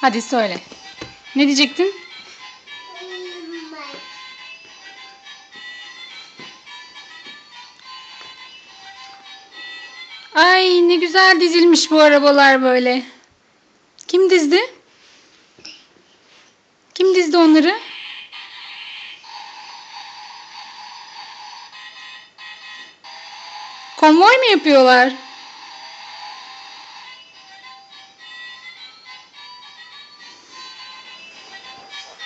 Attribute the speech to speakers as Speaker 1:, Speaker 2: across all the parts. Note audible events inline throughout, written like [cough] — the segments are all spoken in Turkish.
Speaker 1: Hadi söyle. Ne diyecektin? Ay ne güzel dizilmiş bu arabalar böyle. Kim dizdi? Kim dizdi onları? Konvoy mu yapıyorlar?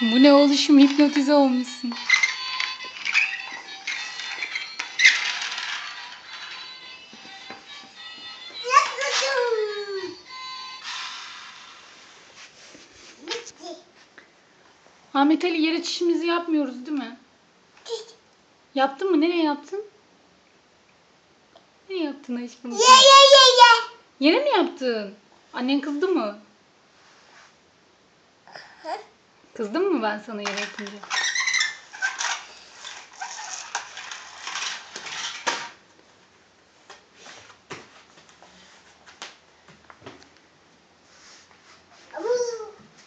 Speaker 1: Bu ne oluşum hipnotize olmuşsun. Ahmet Ali yer açışımızı yapmıyoruz değil mi? Yaptın mı? Nereye yaptın? Nereye yaptın aşkım? Yere mi yaptın? Annen kızdı mı? Kızdım mı ben sana yere yapınca?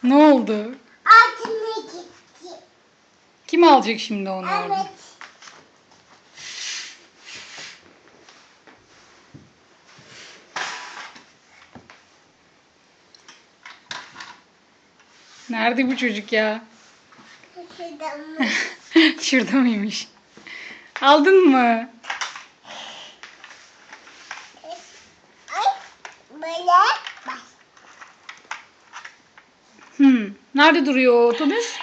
Speaker 1: Ne oldu? Kim alacak şimdi onu orada? Nerede bu çocuk ya? Şurada [laughs] mıymış? Aldın mı? Hmm. Nerede duruyor o otobüs?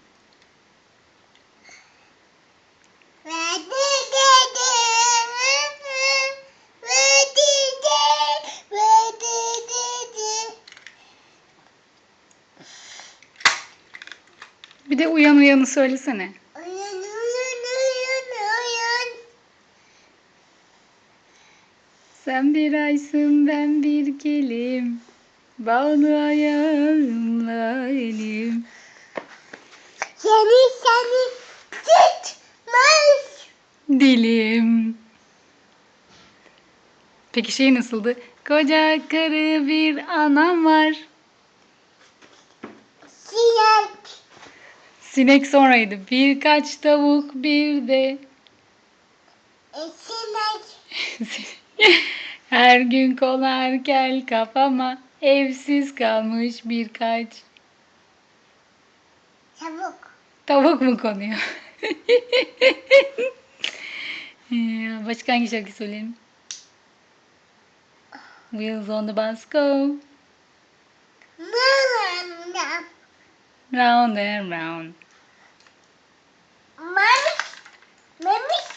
Speaker 1: Bir de uyan uyanı söylesene. Sen bir aysın ben bir gelim. Bağlı ayağımla elim.
Speaker 2: Seni seni tutmaz.
Speaker 1: Dilim. Peki şey nasıldı? Koca karı bir anam var.
Speaker 2: Sinek.
Speaker 1: Sinek sonraydı. Birkaç tavuk bir de.
Speaker 2: E, Sinek. [laughs]
Speaker 1: Her gün konar kel kafama. Evsiz kalmış birkaç.
Speaker 2: Çabuk.
Speaker 1: Tavuk mu konuyor? Ya, [laughs] Başka hangi şarkı söyleyelim? Wheels on the bus go. round and round. Mommy, mommy.